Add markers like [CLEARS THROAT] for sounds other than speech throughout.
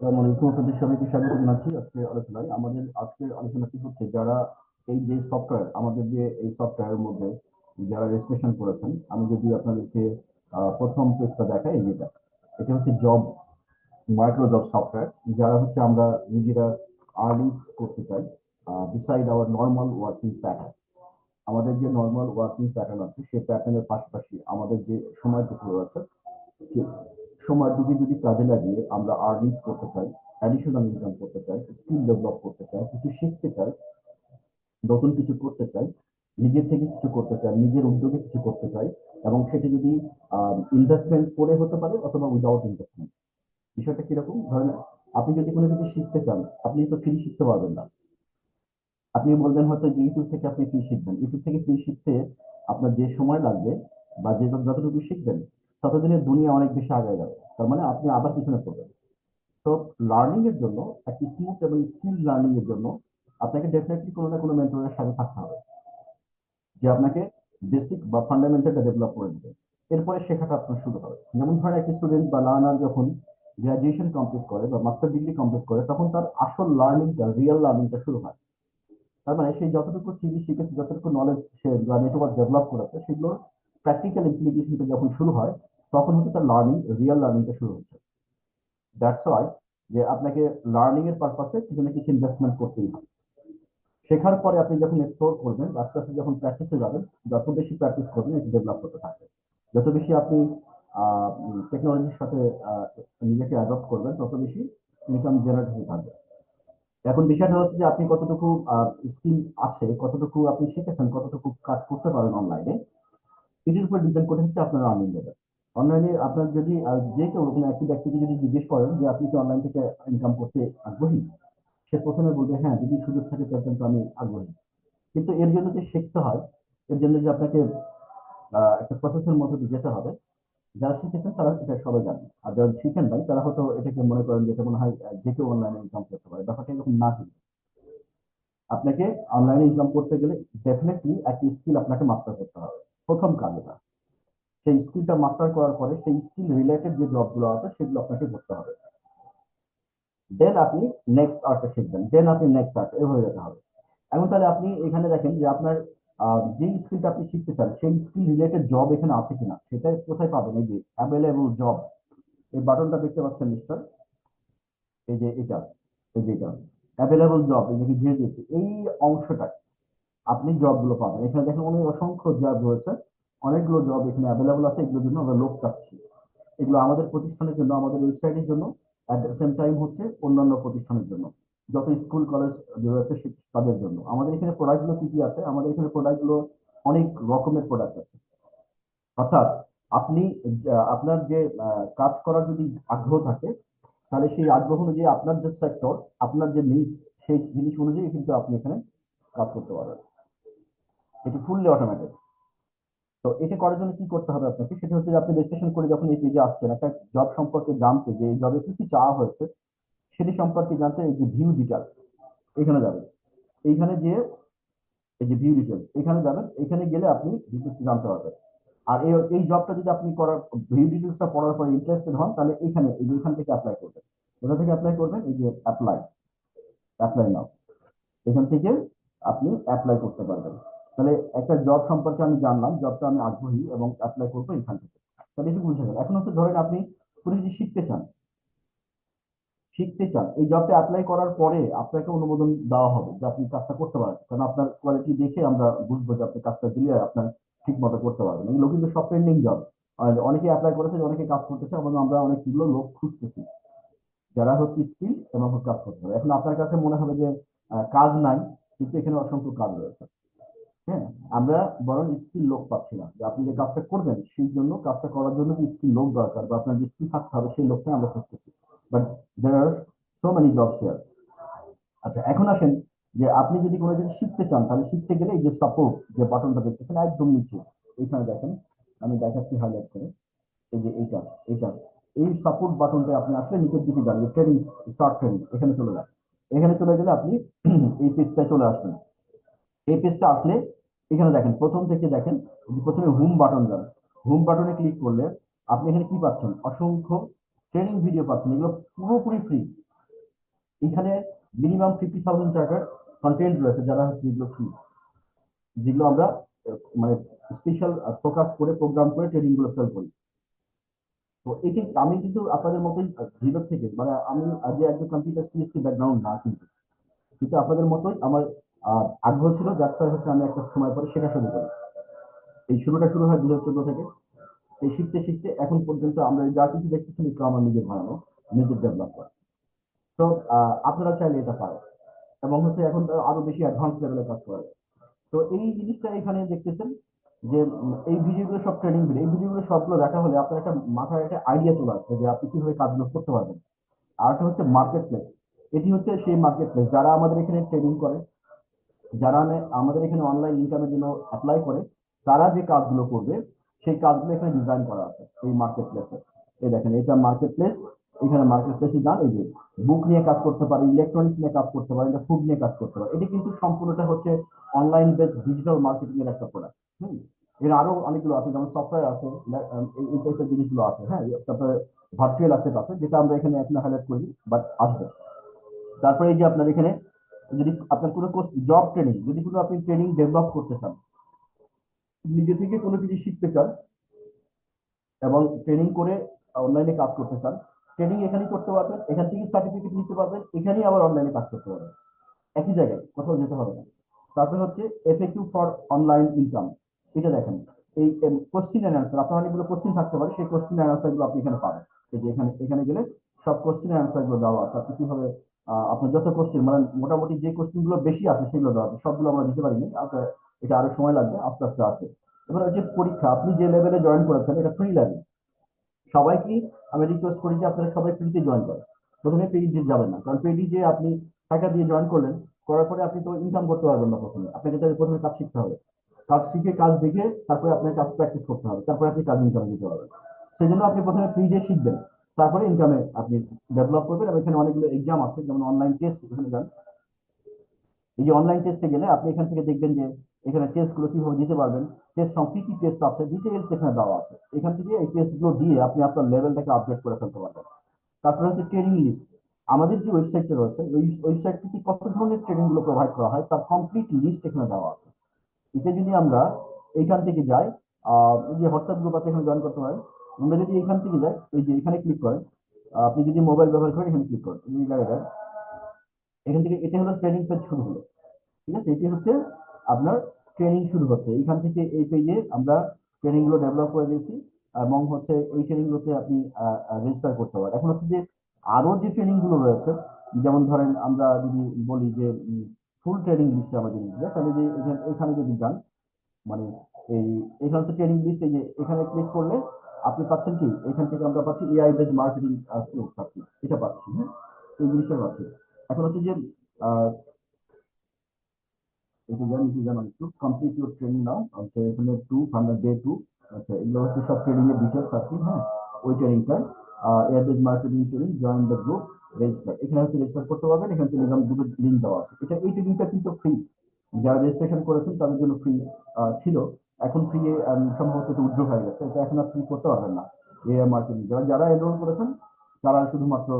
আসসালামু আলাইকুম আপনাদের আলোচনায়। আমাদের আজকের আলোচনাটি হচ্ছে, যারা এই যে সফটওয়্যার আমাদের যে এই সফটওয়্যারের মধ্যে যারা রেজিস্ট্রেশন করেছেন, আমি যদি আপনাদেরকে প্রথম পেজটা দেখাই, যেটা, এটা হচ্ছে জব মাইক্রো জব সফটওয়্যার যারা হচ্ছে আমরা নিজেরা আর্নিংস করতে চাই beside our normal working pattern আমাদের যে নর্মাল ওয়ার্কিং প্যাটার্ন আছে সেই প্যাটার্নের পাশাপাশি আমাদের যে সময়টুকু আছে সে সময়টুকু যদি কাজে লাগিয়ে আমরা আর্নিংস করতে চাই অ্যাডিশনাল ইনকাম করতে চাই স্কিল ডেভেলপ করতে চাই, কিছু শিখতে চাই, নতুন কিছু করতে চাই, নিজের থেকে কিছু করতে চাই, নিজের উদ্যোগে কিছু করতে চাই, এবং সেটা যদি ইনভেস্টমেন্ট করে হতে পারে অথবা উইদাউট ইনভেস্টমেন্ট বিষয়টা কীরকম? ধরেন আপনি যদি কোনো কিছু শিখতে চান, আপনি তো ফ্রি শিখতে পারবেন না। আপনি বলবেন হয়তো যে ইউটিউব থেকে আপনি ফ্রি শিখবেন। ইউটিউব থেকে ফ্রি শিখতে আপনার যে সময় লাগবে বা যে যতটুকু শিখবেন ততদিনে দুনিয়া অনেক বেশি আগে যাবে তার মানে আপনি আবার পিছনে পড়বেন। তো লার্নিং এর জন্য, একটি স্মুথ এবং স্কিল লার্নিং এর জন্য আপনাকে ডেফিনেটলি কোনো না কোনো মেন্টরের সাথে থাকতে হবে। যে আপনাকে বেসিক বা ফান্ডামেন্টালটা ডেভেলপ করে দেবে। এরপরে শেখাটা আপনার শুরু হবে। যেমন ধরেন একটি স্টুডেন্ট বা লার্নার যখন গ্রাজুয়েশন কমপ্লিট করে বা মাস্টার ডিগ্রি কমপ্লিট করে, তখন তার আসল লার্নিংটা রিয়েল লার্নিংটা শুরু হয়। তার মানে সেই যতটুকু থিওরি শিখেছে, যতটুকু নলেজ সে বা নেটওয়ার্ক ডেভেলপ করেছে, সেগুলোর প্র্যাকটিক্যাল ইমপ্লিকেশনটা যখন শুরু হয়, তখন হচ্ছে তার লার্নিং রিয়েল লার্নিংটা শুরু হচ্ছে। দ্যাটস ওয়াই যে আপনাকে লার্নিং এর পারপাসে কিছু না কিছু ইনভেস্টমেন্ট করতেই হবে। শেখার পরে আপনি যখন এক্সপ্লোর করবেন, আস্তে আস্তে যখন প্র্যাকটিসে যাবেন, যত বেশি প্র্যাকটিস করবেন এটি ডেভেলপ করতে থাকবে। যত বেশি আপনি টেকনোলজির সাথে নিজেকে অ্যাডপ্ট করবেন, তত বেশি ইনকাম জেনারেট হতে থাকবে। এখন বিষয়টা হচ্ছে যে আপনি কতটুকু স্কিল আছে, কতটুকু আপনি শিখেছেন, কতটুকু কাজ করতে পারেন অনলাইনে এটির উপর ডিপেন্ড করে হচ্ছে আপনার আর্নিং লেভেল অনলাইনে আপনার যদি যে কেউ কোনো একটি ব্যক্তিকে যদি জিজ্ঞেস করেন যে আপনি কি অনলাইন থেকে ইনকাম করতে আগ্রহী? সে প্রথমে বলবে হ্যাঁ যদি সুযোগ থাকে তাহলে কিন্তু আমি আগ্রহী। কিন্তু এর জন্য যে শিখতে হয়, এর জন্য যে আপনাকে একটা প্রসেসের মধ্যে দিয়ে যেতে হবে, যারা শিখেছেন তারা এটা সবাই জানেন আর যারা শিখেন নাই, তারা হয়তো এটাকে মনে করেন যে এটা মনে হয় যে কেউ অনলাইনে ইনকাম করতে পারে। ব্যাপারটা এরকম না কিন্তু। আপনাকে অনলাইনে ইনকাম করতে গেলে ডেফিনেটলি একটি স্কিল আপনাকে মাস্টার করতে হবে। প্রথম কাজ এটা সেই স্কিলটা মাস্টার করার পরে সেই স্কিল রিলেটেড যে জবগুলো আছে, সেগুলো আপনাকে করতে হবে। দেন আপনি নেক্সট আর্টটা শিখবেন। দেন আপনি নেক্সট আর্ট এভাবে যেতে হবে। এখন তাহলে আপনি এখানে দেখেন যে আপনার যে স্কিলটা আপনি শিখতে চান, সেই স্কিল রিলেটেড জব এখানে আছে কিনা, সেটা কোথায় পাবেন? এই যে অ্যাভেলেবল জব এই বাটনটা দেখতে পাচ্ছেন নিশ্চয়? এই যে এটা, এই যে এটা। অ্যাভেলেবল জব এই যে দিয়ে দিয়েছে এই অংশটা আপনি জবগুলো পাবেন। এখানে দেখেন অনেক অসংখ্য জব রয়েছে। অনেকগুলো জব এখানে অ্যাভেলেবল আছে। এগুলোর জন্য আমরা লোক চাচ্ছি। এগুলো আমাদের প্রতিষ্ঠানের জন্য, আমাদের ওয়েবসাইটের জন্য অ্যাট দ্য সেম টাইম হচ্ছে অন্যান্য প্রতিষ্ঠানের জন্য। যত স্কুল কলেজ রয়েছে তাদের জন্য। আমাদের এখানে প্রোডাক্টগুলো কি কি আছে? আমাদের এখানে প্রোডাক্টগুলো অনেক রকমের প্রোডাক্ট আছে। অর্থাৎ আপনি আপনার যে কাজ করার যদি আগ্রহ থাকে, তাহলে সেই আগ্রহ অনুযায়ী আপনার যে সেক্টর আপনার যে নিজ সেই জিনিস অনুযায়ী কিন্তু আপনি এখানে কাজ করতে পারবেন। এটি ফুললি অটোমেটেড তো এটা করার জন্য কি করতে হবে আপনাকে? সেটা হচ্ছে যে আপনি রেজিস্ট্রেশন করে যখন এই পেজে আসছেন, একটা জব সম্পর্কে জানতে যে এই জবে কি কি চাওয়া হয়েছে, সেটি সম্পর্কে জানতে এই যে ভিউ ডিটেলস এখানে যাবেন। এইখানে যে এই যে ভিউ ডিটেলস এখানে যাবেন। এখানে গেলে আপনি ডিটেলস জানতে পারবেন। আর এই এই জবটা যদি আপনি করার ভিউ ডিটেলসটা পড়ার পরে ইন্টারেস্টেড হন, তাহলে এখানে, এই এখান থেকে অ্যাপ্লাই করবেন। কোথা থেকে অ্যাপ্লাই করবেন? এই যে অ্যাপ্লাই অ্যাপ্লাই নাও এখান থেকে আপনি অ্যাপ্লাই করতে পারবেন। তাহলে একটা জব সম্পর্কে আমি জানলাম জবটা আমি আগ্রহী এবং অ্যাপ্লাই করব এখান থেকে। তাহলে এটি বুঝে গেল। এখন হচ্ছে ধরেন আপনি কিছু শিখতে চান শিখতে চান, এই জবটা অ্যাপ্লাই করার পরে আপনাকে অনুমোদন দেওয়া হবে যে আপনি কাজটা করতে পারেন কারণ আপনার কোয়ালিটি দেখে আমরা বুঝব যে আপনি কাজটা দিলে আপনার ঠিক মতো করতে পারবেন। এগুলো কিন্তু সব পেন্ডিং জব অনেকে অ্যাপ্লাই করেছে, অনেকে কাজ করতেছে, এবং আমরা অনেকগুলো লোক খুঁজতেছি, যারা হচ্ছে স্কিল এবং কাজ করতে পারে। এখন আপনার কাছে মনে হবে যে কাজ নাই, কিন্তু এখানে অসংখ্য কাজ রয়েছে। হ্যাঁ আমরা বরং স্কিল লোক পাচ্ছি না। যে আপনি যে কাজটা করবেন, সেই জন্য কাজটা করার জন্য যে স্কিল লোক দরকার বা আপনার যে স্কিল থাকতে হবে, সেই লোকটা আমরা খুঁজতেছি। But there are so many jobs here আচ্ছা এখন আসেন যে আপনি যদি কোনো কিছু শিখতে চান, তাহলে শিখতে গেলে এই যে সাপোর্ট যে বাটনটা দেখতেছেন, একদম নিচে। এইখানে দেখেন, আমি দেখাচ্ছি হাইলাইট করে। এই যে এইটা এইটা। এই সাপোর্ট বাটনটা আপনি আসলে নিচের দিকে যান ট্রেনিং স্টার্ট ট্রেনিং এখানে চলে যান। এখানে চলে গেলে আপনি [CLEARS THROAT] এই পেজটায় চলে আসবেন। এই পেজটা আসলে এখানে দেখেন, প্রথম থেকে দেখেন, প্রথমে হোম বাটন যান হোম বাটনে ক্লিক করলে আপনি এখানে কি পাচ্ছেন? অসংখ্য ট্রেনিং ভিডিও পাচ্ছেন, এগুলো পুরোপুরি ফ্রি এখানে মিনিমাম ফিফটি থাউজেন্ড টাকার কন্টেন্ট রয়েছে, যারা হচ্ছে যেগুলো ফ্রি যেগুলো আমরা মানে স্পেশাল ফোকাস করে প্রোগ্রাম করে ট্রেনিংগুলো সেল করি। তো এটি আমি কিন্তু আপনাদের মতোই ভিতর থেকে মানে আমি আগে একজন কম্পিউটার সিএসসি ব্যাকগ্রাউন্ড না কিন্তু কিন্তু আপনাদের মতোই আমার আগ্রহ ছিল যার ফলে হচ্ছে আমি একটা সময় পরে শেখা শুরু করি। এই শুরুটা শুরু হয় দুই হাজার চোদ্দ থেকে। এই শিখতে শিখতে এখন পর্যন্ত আমরা যা কিছু দেখতেছি একটু আমার নিজের বানানো নিজের ডেভেলপ করা তো আপনারা চাইলে এটা পারেন। এবং হচ্ছে এখন আরও বেশি অ্যাডভান্স লেভেলে কাজ করা তো এই জিনিসটা এখানে দেখতেছেন যে এই ভিডিওগুলো সব ট্রেনিং ভিডিও এই ভিডিওগুলো সবগুলো দেখা হলে আপনার একটা মাথায় একটা আইডিয়া চলে আসবে যে আপনি কীভাবে কাজগুলো করতে পারবেন। আর একটা হচ্ছে মার্কেট প্লেস এটি হচ্ছে সেই মার্কেট প্লেস যারা আমাদের এখানে ট্রেনিং করে যারা আমাদের এখানে অনলাইন ইনকামের জন্য অ্যাপ্লাই করে, তারা যে কাজগুলো করবে, সেই কাজগুলো এখানে ডিজাইন করা আছে, এই মার্কেট প্লেসে এই দেখেন, এটা মার্কেট প্লেস এখানে মার্কেট প্লেসে যান, এই যে বুক নিয়ে কাজ করতে পারে ইলেকট্রনিক্স নিয়ে কাজ করতে পারে, এটা ফুড নিয়ে কাজ করতে পারে। এটা কিন্তু সম্পূর্ণটা হচ্ছে অনলাইন বেস ডিজিটাল মার্কেটিং এর একটা প্রোডাক্ট হুম? এর আরও অনেকগুলো আছে, যেমন সফটওয়্যার আছে, এই টাইপের জিনিসগুলো আছে হ্যাঁ? তারপরে ভার্চুয়াল অ্যাসেট আছে, যেটা আমরা এখানে এখন হাইলাইট করি বাট আসবে। তারপরে এই যে আপনার এখানে যদি আপনার কোনো জব ট্রেনিং যদি কোনো আপনি ট্রেনিং ডেভেলপ করতে চান, নিজে থেকে কোনো কিছু শিখতে চান এবং ট্রেনিং করে অনলাইনে কাজ করতে চান ট্রেনিং এখানেই করতে পারবেন, এখান থেকে সার্টিফিকেট নিতে পারবেন, এখানেই আবার অনলাইনে কাজ করতে পারবেন। একই জায়গায়, কোথাও যেতে হবে না। তারপরে হচ্ছে এফএকিউ ফর অনলাইন ইনকাম এটা দেখেন। এই কোশ্চিন অ্যান্ড আপনার অনেকগুলো কোশ্চিন থাকতে পারে, সেই কোশ্চিন অ্যান্ড আনসারগুলো আপনি এখানে পাবেন। এই যে এখানে এখানে গেলে সব কোশ্চিন অ্যান্সারগুলো দেওয়া আছে। আপনি কীভাবে আপনার যত কোশ্চিন মানে মোটামুটি যে কোশ্চেনগুলো বেশি আছে সেগুলো দেওয়া আছে, সবগুলো আমরা দিতে পারিনি। আপনার এটা আরও সময় লাগবে, আস্তে আস্তে আসবে এবার হচ্ছে পরীক্ষা, আপনি যে লেভেলে জয়েন করেছেন, এটা ফ্রি লেভেল সবাইকে আমি রিকোয়েস্ট করি যে আপনারা সবাই ফ্রিতে জয়েন করেন। প্রথমে পেইডে যাবেন না, কারণ পেইডি যে আপনি টাকা দিয়ে জয়েন করলেন, করার পরে আপনি তো ইনকাম করতে পারবেন না প্রথমে আপনাকে তাহলে প্রথমে কাজ শিখতে হবে। কাজ শিখে কাজ দেখে তারপরে আপনার কাজ প্র্যাকটিস করতে হবে, তারপরে আপনি কাজ ইনকামে দিতে পারবেন। সেই জন্য আপনি প্রথমে ফ্রি দিয়ে শিখবেন তারপরে ইনকামে আপনি ডেভেলপ করবেন এবং এখানে অনেকগুলো এক্সাম আছে, যেমন অনলাইন টেস্ট এখানে যান। এই যে অনলাইন টেস্টে গেলে আপনি এখান থেকে দেখবেন যে এখানে টেস্টগুলো কীভাবে দিতে পারবেন টেস্ট সব কি কি টেস্ট আছে ডিটেলস এখানে দেওয়া আছে। এখান থেকে এই টেস্টগুলো দিয়ে আপনি আপনার লেভেলটাকে আপডেট করে ফেলতে পারবেন। তারপরে হচ্ছে ট্রেনিং লিস্ট আমাদের যে ওয়েবসাইটটা রয়েছে, ওই ওয়েবসাইট থেকে কত ধরনের ট্রেনিংগুলো প্রোভাইড করা হয়, তার কমপ্লিট লিস্ট এখানে দেওয়া আছে। এটা যদি আমরা এইখান থেকে যাই যে হোয়াটসঅ্যাপ গ্রুপ আছে, এখানে জয়েন করতে পারেন। আমরা যদি এখান থেকে যাই, এই যে এখানে ক্লিক করেন আপনি যদি মোবাইল ব্যবহার করেন, এখানে ক্লিক করেন। এই জায়গাটা, এখান থেকে এটা হলো ট্রেনিং পেজ শুরু হলো। ঠিক আছে? এটি হচ্ছে আপনার ট্রেনিং শুরু হচ্ছে। এইখান থেকে এই পেজে আমরা ট্রেনিংগুলো ডেভেলপ করে দিয়েছি, এবং হচ্ছে এই ট্রেনিং গুলোতে আপনি রেজিস্টার করতে পারেন। এখন হচ্ছে যে আরও যে ট্রেনিংগুলো রয়েছে, যেমন ধরেন আমরা যদি বলি যে ফুল ট্রেনিং লিস্টে আমরা যদি তাহলে যে এখানে- এখানে যদি যান মানে এই, এখানে তো ট্রেনিং লিস্ট এই যে এখানে ক্লিক করলে আপনি পাচ্ছেন কি? এখান থেকে আমরা পাচ্ছি এআই বেস মার্কেটিং পাচ্ছি এটা পাচ্ছি হ্যাঁ? এই জিনিসটা পাচ্ছি। এখন হচ্ছে যে এটা জানি কি জানো একটু? কমপ্লিট ইউর ট্রেনিং নাও আচ্ছা এখানে টু হান্ড্রেড ডে টু আচ্ছা এগুলো হচ্ছে সব ট্রেনিং এর ডিটেলস আছে হ্যাঁ? ওই ট্রেনিংটা airbase marketing training join the group register এখানে হচ্ছে রেজিস্টার করতে পারবেন, এখানে টেলিগ্রাম গ্রুপের লিঙ্ক দেওয়া আছে। এটা এই ট্রেনিংটা কিন্তু ফ্রি যারা রেজিস্ট্রেশন করেছেন, তাদের জন্য ফ্রি ছিল। এখন ফ্রি সম্ভবত একটু উদ্যোগ হয়ে গেছে। এটা এখন আর ফ্রি করতে পারবেন না। AI marketing. যারা যারা এনরোল করেছেন, তারা শুধুমাত্র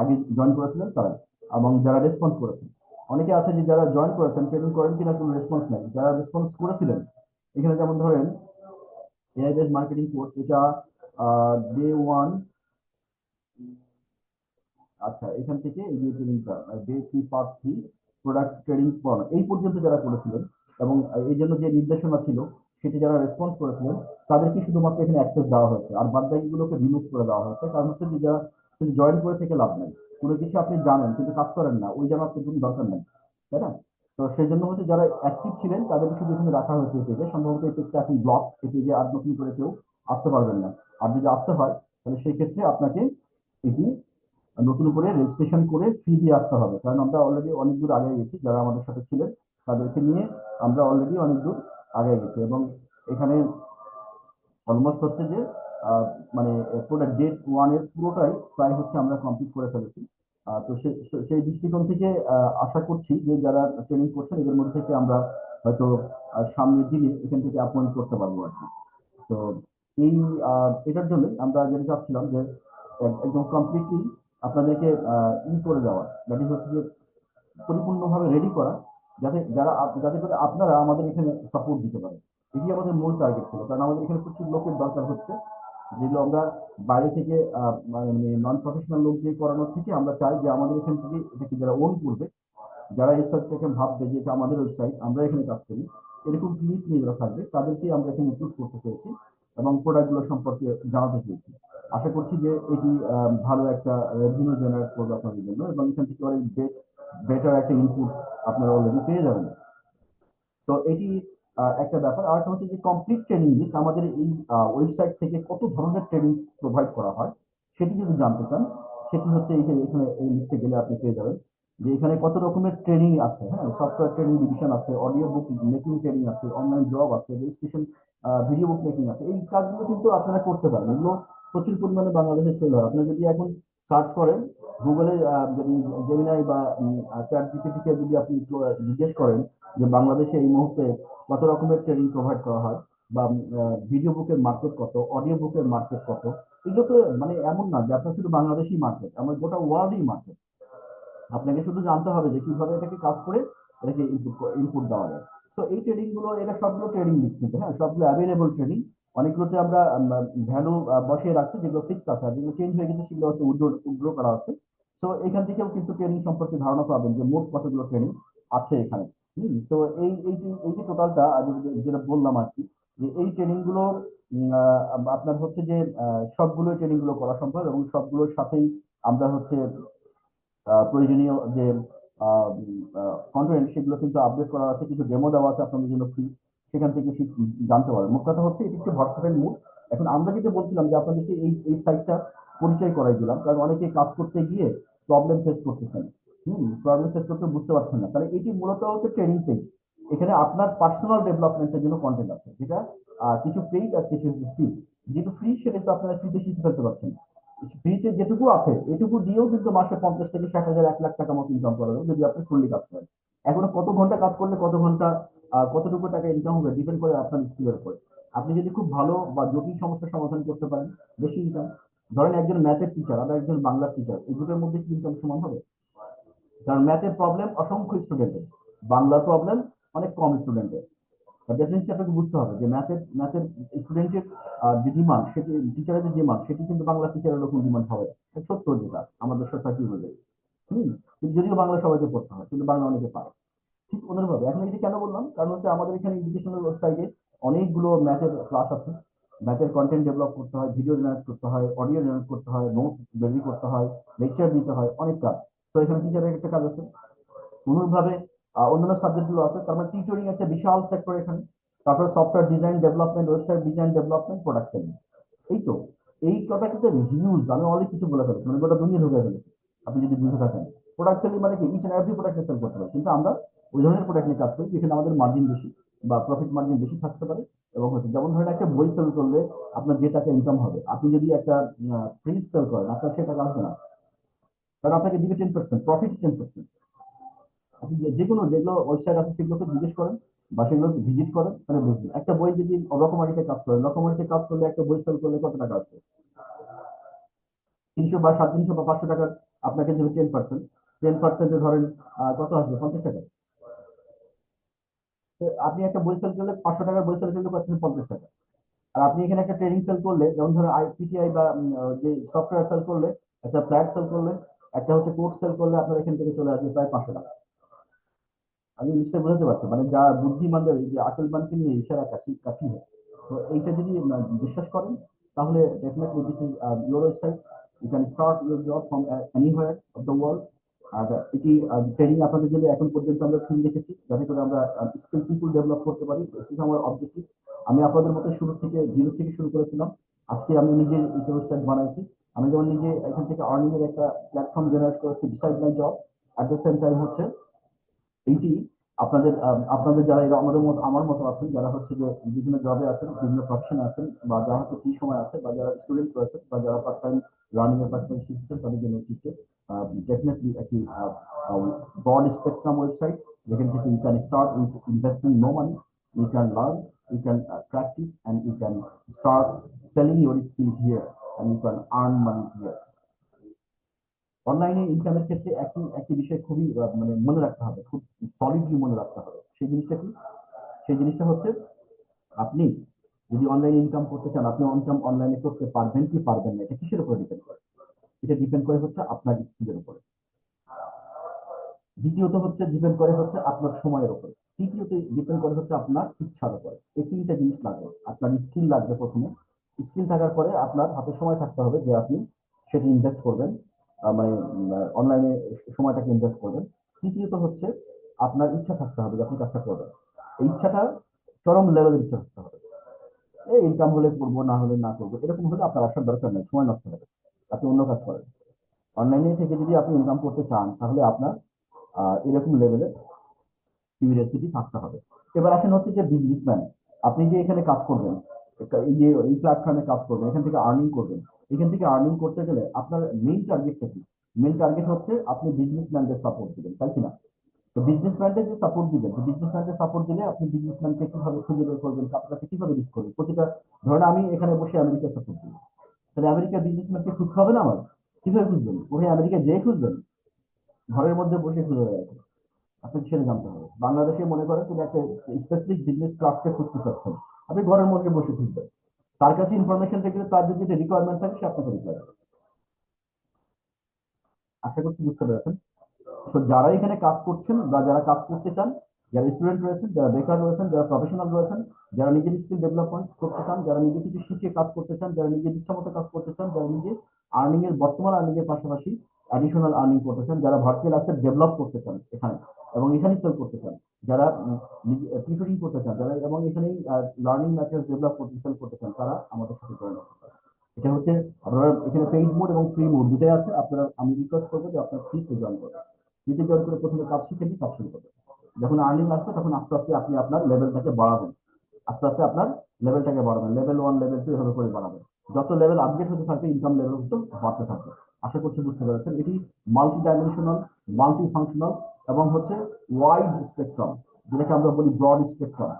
আগে জয়েন করেছিলেন তারা। এবং যারা রেসপন্স করেছেন। অনেকে আছে যে যারা জয়েন করেছেন ট্রেনিং করেন কিনা কোনো রেসপন্স নাই। যারা রেসপন্স করেছিলেন, এখানে যেমন ধরেন এআই বেস মার্কেটিং কোর্স এটা ডে ওয়ান আচ্ছা এখান থেকে এই যে ট্রেনিংটা day three part three product training পড়ানো এই পর্যন্ত যারা করেছিলেন, এবং এই জন্য যে নির্দেশনা ছিল সেটি যারা রেসপন্স করেছিলেন তাদেরকে শুধুমাত্র এখানে অ্যাক্সেস দেওয়া হয়েছে। আর বাদ বাকিগুলোকে রিমুভ করে দেওয়া হয়েছে। কারণ হচ্ছে যে, যারা জয়েন করে থেকে লাভ নেই। কোনো কিছু আপনি জানেন কিন্তু কাজ করেন না, ওই জানার আপনার কোনো দরকার নেই, তাই না? তো সেই জন্য হচ্ছে যারা অ্যাক্টিভ ছিলেন, তাদেরকে শুধু এখানে রাখা হয়েছে পেজে সম্ভবত এই পেজটা এখন ব্লক এই পেজে আর নতুন করে কেউ আসতে পারবেন না। আর যদি আসতে হয়, তাহলে সেই ক্ষেত্রে আপনাকে এটি নতুন করে রেজিস্ট্রেশন করে ফি দিয়ে আসতে হবে। কারণ আমরা অলরেডি অনেক দূর আগে গেছি, যারা আমাদের সাথে ছিলেন, তাদেরকে নিয়ে আমরা অলরেডি অনেক দূর আগে গেছে এবং এখানে অলমোস্ট হচ্ছে যে মানে প্রোডাক্ট ডেট ওয়ানের পুরোটাই প্রায় হচ্ছে আমরা কমপ্লিট করে ফেলেছি। তো সেই দৃষ্টিকোণ থেকে আশা করছি যে যারা ট্রেনিং করছেন, এদের মধ্যে থেকে আমরা হয়তো সামনের দিনে এখান থেকে অ্যাপয়েন্ট করতে পারব আর কি। তো এই এটার জন্য আমরা যেটা চাচ্ছিলাম যে একদম কমপ্লিটলি আপনাদেরকে ই করে দেওয়া দ্যাট ইজ হচ্ছে যে পরিপূর্ণভাবে রেডি করা যাতে যারা যাতে করে আপনারা আমাদের এখানে সাপোর্ট দিতে পারেন। এটি আমাদের মূল টার্গেট ছিল। কারণ আমাদের এখানে প্রচুর লোকের দরকার হচ্ছে। যেগুলো আমরা বাইরে থেকে মানে নন প্রফেশনাল লোক দিয়ে করানোর থেকে আমরা চাই যে আমাদের এখান থেকে এটাকে যারা ওন করবে, যারা এই ওয়েবসাইটটাকে ভাববে যে এটা আমাদের ওয়েবসাইট আমরা এখানে কাজ করি। এরকম জিনিস নিয়ে যারা থাকবে তাদেরকে আমরা এখানে ইনক্লুড করতে চেয়েছি এবং প্রোডাক্টগুলো সম্পর্কে জানাতে চেয়েছি আশা করছি যে এটি ভালো একটা রেভিনিউ জেনারেট করবে আপনাদের জন্য এবং এখান থেকে অনেক বেটার একটা ইনপুট আপনারা অলরেডি পেয়ে যাবেন। তো এটি একটা ব্যাপার। আর হচ্ছে যে কমপ্লিট ট্রেনিং লিস্ট আমাদের এই ওয়েবসাইট থেকে কত ধরনের ট্রেনিং প্রোভাইড করা হয়, সেটি যদি জানতে চান, সেটি হচ্ছে এই যে এখানে এই লিস্টে গেলে আপনি পেয়ে যাবেন যে এখানে কত রকমের ট্রেনিং আছে। হ্যাঁ সফটওয়্যার ট্রেনিং ডিভিশন আছে অডিও বুক মেকিং ট্রেনিং আছে অনলাইন জব আছে রেজিস্ট্রেশন ভিডিও বুক মেকিং আছে। এই কাজগুলো কিন্তু আপনারা করতে পারেন। এগুলো প্রচুর পরিমাণে বাংলাদেশে সেল হয়। আপনারা যদি এখন সার্চ করেন, গুগলে যদি জেমিনাই বা চ্যাট জিপিটিকে যদি আপনি জিজ্ঞেস করেন যে বাংলাদেশে এই মুহূর্তে কত রকমের ট্রেনিং প্রোভাইড করা হয় বা ভিডিও বুকের মার্কেট কত অডিও বুকের মার্কেট কত, এগুলো তো মানে এমন না যে আপনার শুধু বাংলাদেশি মার্কেট আমার গোটা ওয়ার্ল্ডই মার্কেট আপনাকে শুধু জানতে হবে যে কীভাবে এটাকে কাজ করে এটাকে ইনপুট দেওয়া যায়। তো এই ট্রেডিংগুলো এটা সবগুলো লিস্ট কিন্তু হ্যাঁ সবগুলো অ্যাভেলেবল ট্রেডিং অনেকগুলোতে আমরা ভ্যালু বসিয়ে রাখছি, যেগুলো ফিক্সড আছে, আর যেগুলো চেঞ্জ হয়ে গেছে, সেগুলো হচ্ছে উইড্রো করা আছে। তো এখান থেকেও কিন্তু ট্রেনিং সম্পর্কে ধারণা পাবেন যে মোট কতগুলো ট্রেনিং আছে এখানে। হম, তো এই এই যে টোটালটা যেটা বললাম আর কি, যে এই ট্রেনিংগুলোর আপনার হচ্ছে যে সবগুলো ট্রেনিংগুলো করা সম্ভব এবং সবগুলোর সাথেই আমরা হচ্ছে প্রয়োজনীয় যে কন্টেন্ট সেগুলো কিন্তু আপডেট করা আছে, কিছু ডেমো দেওয়া আছে আপনাদের জন্য ফ্রি সেখান থেকে শিখ- জানতে পারেন মোট কথা হচ্ছে, এটি একটি হোয়াটসঅ্যাপের মুড। এখন আমরা যেটা বলছিলাম যে আপনাদেরকে এই এই সাইটটা পরিচয় করাই দিলাম, কারণ অনেকে কাজ করতে গিয়ে প্রবলেম ফেস করতেছেন। হুম প্রবলেম ফেস করতে বুঝতে পারছেন না। তাহলে এটি মূলত হচ্ছে ট্রেনিং পেজ এখানে আপনার পার্সোনাল ডেভেলপমেন্টের জন্য কন্টেন্ট আছে যেটা কিছু পেইড আর কিছু ফ্রি যেহেতু ফ্রি সেটা তো আপনারা ফ্রিতে শিখে ফেলতে পারছেন। ফ্রিতে যেটুকু আছে, এটুকু দিয়েও কিন্তু মাসে পঞ্চাশ থেকে ষাট হাজার, এক লাখ টাকা মতো ইনকাম করা যাবে, যদি আপনি ফুললি কাজ করেন। এখনও কত ঘণ্টা কাজ করলে কত ঘণ্টা কতটুকু টাকা ইনকাম হবে ডিপেন্ড করে আপনার স্কিলের উপরে। আপনি যদি খুব ভালো বা জটিল সমস্যার সমাধান করতে পারেন, বেশি ইনকাম ধরেন একজন ম্যাথের টিচার আর একজন বাংলার টিচার এই দুটোর মধ্যে কি ইনকাম সমান হবে? কারণ ম্যাথের প্রবলেম অসংখ্য স্টুডেন্টের বাংলার প্রবলেম অনেক কম স্টুডেন্টের ডেফিনেটলি আপনাকে বুঝতে হবে যে ম্যাথের ম্যাথের স্টুডেন্টের যে ডিমান্ড সেটি টিচারের যে ডিমান্ড সেটি কিন্তু বাংলা টিচারের রকম ডিমান্ড হবে। সত্য যেটা, আমাদের সোসাইটি অনুযায়ী হুম? যদিও বাংলা সবাইকে পড়তে হয়, কিন্তু বাংলা অনেকে পারে। ঠিক অনুরূপভাবে এখন এটি কেন বললাম? কারণ হচ্ছে আমাদের এখানে এডুকেশনাল ওয়েবসাইটে অনেকগুলো ম্যাথের ক্লাস আছে। ম্যাথের কন্টেন্ট ডেভেলপ করতে হয় ভিডিও জেনারেট করতে হয় অডিও জেনারেট করতে হয় নোট রেডি করতে হয় লেকচার দিতে হয়, অনেক কাজ। তো এখানে টিচারের একটা কাজ আছে। অনুরূপভাবে অন্যান্য সাবজেক্টগুলো আছে। তার মানে টিউটরিং একটা বিশাল সেক্টর এখানে। তারপরে software design development website design development production এই তো। এই কথা কিন্তু হিউজ আমি অনেক কিছু বলে ফেলেছি। মানে গোটা দুনিয়া ঢুকে ফেলেছি। আপনি যদি বুঝে থাকেন। প্রোডাকশন মানে কি ইচ এভরি প্রোডাক্ট সেল করতে পারে কিন্তু আমরা ওই ধরনের প্রোডাক্ট নিয়ে কাজ করি, যেখানে আমাদের মার্জিন বেশি বা প্রফিট মার্জিন বেশি থাকতে পারে। এবং হচ্ছে, যেমন ধরেন একটা বই সেল করলে আপনার যে টাকা ইনকাম হবে, আপনি যদি একটা ফ্রিজ সেল করেন, আপনার সে টাকা আসবে না। কারণ আপনাকে দিবে ten percent profit ten percent আপনি যে- কোনো যেগুলো ওয়েবসাইট আছে, সেগুলোকে জিজ্ঞেস করেন বা সেগুলো ভিজিট করেন মানে বুঝবেন। একটা বই যদি রকমারিতে কাজ করেন রকমারিতে কাজ করলে একটা বই সেল করলে কত টাকা আসবে তিনশো বা সাত তিনশো বা পাঁচশো টাকার আপনাকে দেবে টেন পার্সেন্ট টেন পার্সেন্টে ধরেন কত আসবে? পঞ্চাশ টাকা। আপনি একটা বই সেল করলে পাঁচশো টাকার বই সেল করলে পঞ্চাশ টাকা। আর আপনি এখানে একটা ট্রেনিং সেল করলে, যেমন ধরেন আইপিটিআই বা যে সফটওয়্যার সেল করলে, একটা ফ্ল্যাট সেল করলে, একটা হচ্ছে কোর্স সেল করলে আপনার এখান থেকে চলে আসবে প্রায় পাঁচশো টাকা। আমি নিশ্চয়ই বুঝতে পারছি মানে যা বুদ্ধিমানদের যে আকলবানকে নিয়ে ইশারা কাশি কাফি হয়। তো এইটা যদি বিশ্বাস করেন, তাহলে definitely this is your website you can start your job from anywhere of the world আর এটি ট্রেনিং আপনাদের জন্য এখন পর্যন্ত আমরা ফ্রি রেখেছি, যাতে করে আমরা স্কিল পিপুল ডেভেলপ করতে পারি। এটি আমার অবজেক্টিভ আমি আপনাদের মতো শুরু থেকে, জিরো থেকে শুরু করেছিলাম। আজকে আমি নিজে ওয়েবসাইট বানাইছি। আমি যেমন নিজে এখান থেকে আর্নিং এর একটা প্ল্যাটফর্ম জেনারেট করেছি beside my job at the same time হচ্ছে এইটি আপনাদের আপনাদের যারা আমাদের মতো, আমার মতো আছেন, যারা হচ্ছে যে বিভিন্ন জবে আছেন, বিভিন্ন প্রফেশনে আছেন, বা যারা হচ্ছে ফ্রি সময় আছে, বা যারা স্টুডেন্ট রয়েছে, বা যারা পার্ট টাইম রানিং এর পার্ট টাইম শিখছেন তাদের জন্য শিখছে ডেফিনেটলি একটি ব্রড স্পেকট্রাম ওয়েবসাইট যেখান থেকে you can start with investing no money you can learn you can practice and you can start selling your skill here and you can earn money here. অনলাইনে ইনকামের ক্ষেত্রে একটি একটি বিষয় খুবই আহ, মানে মনে রাখতে হবে খুব সলিডলি মনে রাখতে হবে। সেই জিনিসটা কি? সেই জিনিসটা হচ্ছে আপনি যদি অনলাইন ইনকাম করতে চান, আপনি ইনকাম অনলাইনে করতে পারবেন কি পারবেন না, এটা কিসের উপরে ডিপেন্ড করে? এটা ডিপেন্ড করে হচ্ছে আপনার স্কিলের উপরে। দ্বিতীয়ত হচ্ছে ডিপেন্ড করে হচ্ছে আপনার সময়ের উপরে। তৃতীয়ত ডিপেন্ড করে হচ্ছে আপনার ইচ্ছার উপরে। এই তিনটা জিনিস লাগবে। আপনার স্কিল লাগবে প্রথমে। স্কিল থাকার পরে আপনার হাতে সময় থাকতে হবে যে আপনি সেটা ইনভেস্ট করবেন মানে অনলাইনে সময়টাকে ইনভেস্ট করবেন। তৃতীয়ত হচ্ছে আপনার ইচ্ছা থাকতে হবে যে আপনি কাজটা করবেন। এই ইচ্ছাটা চরম লেভেলের ইচ্ছা থাকতে হবে। এই ইনকাম হলে করব, না হলে না করব, এরকম হলে আপনার আসার দরকার নেই, সময় নষ্ট হবে। আপনি অন্য কাজ করেন। অনলাইনে থেকে যদি আপনি ইনকাম করতে চান, তাহলে আপনার এরকম লেভেলের কিউরিয়াসিটি থাকতে হবে। এবার আসেন হচ্ছে যে বিজনেসম্যান আপনি যে এখানে কাজ করবেন যে, এই প্ল্যাটফর্মে কাজ করবেন, এখান থেকে আর্নিং করবেন, এখান থেকে আর্নিং করতে গেলে আপনার মেইন টার্গেটটা কি? মেইন টার্গেট হচ্ছে আপনি বিজনেসম্যানদের সাপোর্ট দিবেন, তাই কিনা তো বিজনেসম্যানদের যে সাপোর্ট দিবেন বিজনেসম্যানদের সাপোর্ট দিলে আপনি বিজনেসম্যানকে কীভাবে খুঁজে বের করবেন আপনার কাছে কীভাবে রিস্ক করবেন প্রতিটা, ধরেন আমি এখানে বসে আমেরিকা সাপোর্ট দিই তাহলে আমেরিকার বিজনেসম্যানকে খুঁজতে হবে না আমার? কীভাবে খুঁজবেন? ওখানে আমেরিকা যেয়ে খুঁজবেন? ঘরের মধ্যে বসে খুঁজে রাখবেন আপনাকে সেটা জানতে হবে। বাংলাদেশে মনে করেন তুমি একটা স্পেসিফিক বিজনেস ক্লাসকে খুঁজতে চাচ্ছেন। আপনি ঘরের মধ্যে বসে খুঁজবেন। তার কাছে ইনফরমেশন থেকে তার যদি রিকোয়ারমেন্ট থাকে, সে আপনাকে দেবে আশা করছি বুঝতে পেরেছেন। তো যারা এখানে কাজ করছেন বা যারা কাজ করতে চান, যারা স্টুডেন্ট রয়েছেন, যারা বেকার রয়েছেন, যারা প্রফেশনাল রয়েছেন, যারা নিজের স্কিল ডেভেলপমেন্ট করতে চান, যারা নিজে কিছু শিখে কাজ করতে চান, যারা নিজের ইচ্ছা মতো কাজ করতে চান, যারা নিজে আর্নিং এর, বর্তমান আর্নিং এর পাশাপাশি অ্যাডিশনাল আর্নিং করতে চান, যারা ভার্চুয়াল অ্যাসেট ডেভেলপ করতে চান এখানে এবং এখানে সেল করতে চান, যারা টিউটরিং করতে চান, যারা এবং এখানে লার্নিং ম্যাটেরিয়াল ডেভেলপ করতে সেল করতে চান, তারা আমাদের সাথে জয়েন করতে পারেন। এটা হচ্ছে আপনারা এখানে পেইড মোড এবং ফ্রি মোড দুটাই আছে, আপনারা আমি রিকোয়েস্ট করব যে আপনার ফ্রিতে জয়েন করবেন। ফ্রিতে জয়েন করে প্রথমে কাজ শিখে নিয়ে কাজ শুরু করবেন যখন আর্নিং আসবে, তখন আস্তে আস্তে আপনি আপনার লেভেলটাকে বাড়াবেন। আস্তে আস্তে আপনার লেভেলটাকে বাড়াবেন। লেভেল ওয়ান লেভেল টু এভাবে করে বাড়াবেন। যত লেভেল আপডেট হতে থাকবে ইনকাম লেভেল কিন্তু বাড়তে থাকবে। আশা করছি বুঝতে পেরেছেন। এটি মাল্টি ডাইমেনশনাল মাল্টি ফাংশনাল এবং হচ্ছে ওয়াইড স্পেকট্রাম যেটাকে আমরা বলি ব্রড স্পেকট্রাম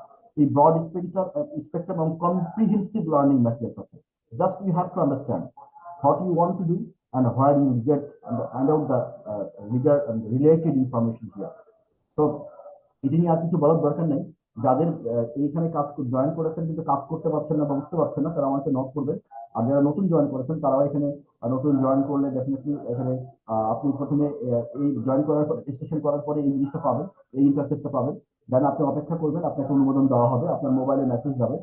এই ব্রড স্পেকট্রাম স্পেকট্রাম এবং কম্প্রিহেন্সিভ লার্নিং ম্যাটেরিয়ালস আছে। Just you have to understand what you want to do and where you get and find out the uh, and related information here. So এটি নিয়ে আর কিছু বলার দরকার নেই। যাদের এইখানে কাজ জয়েন করেছেন কিন্তু কাজ করতে পারছেন না বা বুঝতে পারছেন না তারা আমাকে নক করবে আর যারা নতুন জয়েন করেছেন তারাও এখানে নতুন জয়েন করলে ডেফিনেটলি এখানে আপনি প্রথমে এই জয়েন করার পর রেজিস্ট্রেশন করার পরে এই জিনিসটা পাবেন এই ইন্টারফেসটা পাবেন। দেন আপনি অপেক্ষা করবেন আপনাকে অনুমোদন দেওয়া হবে আপনার মোবাইলে মেসেজ যাবে।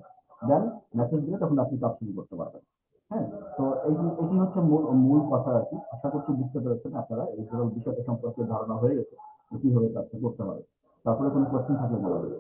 দেন মেসেজ দিলে তখন আপনি কাজ শুরু করতে পারবেন। হ্যাঁ তো এটি হচ্ছে মূল মূল কথা আর কি। আশা করছি বুঝতে পেরেছেন আপনারা। এই পুরো বিষয়টা সম্পর্কে ধারণা হয়ে গেছে কীভাবে কাজটা করতে হবে তারপরে কোনো কোশ্চেন থাকলে বলা যাবে।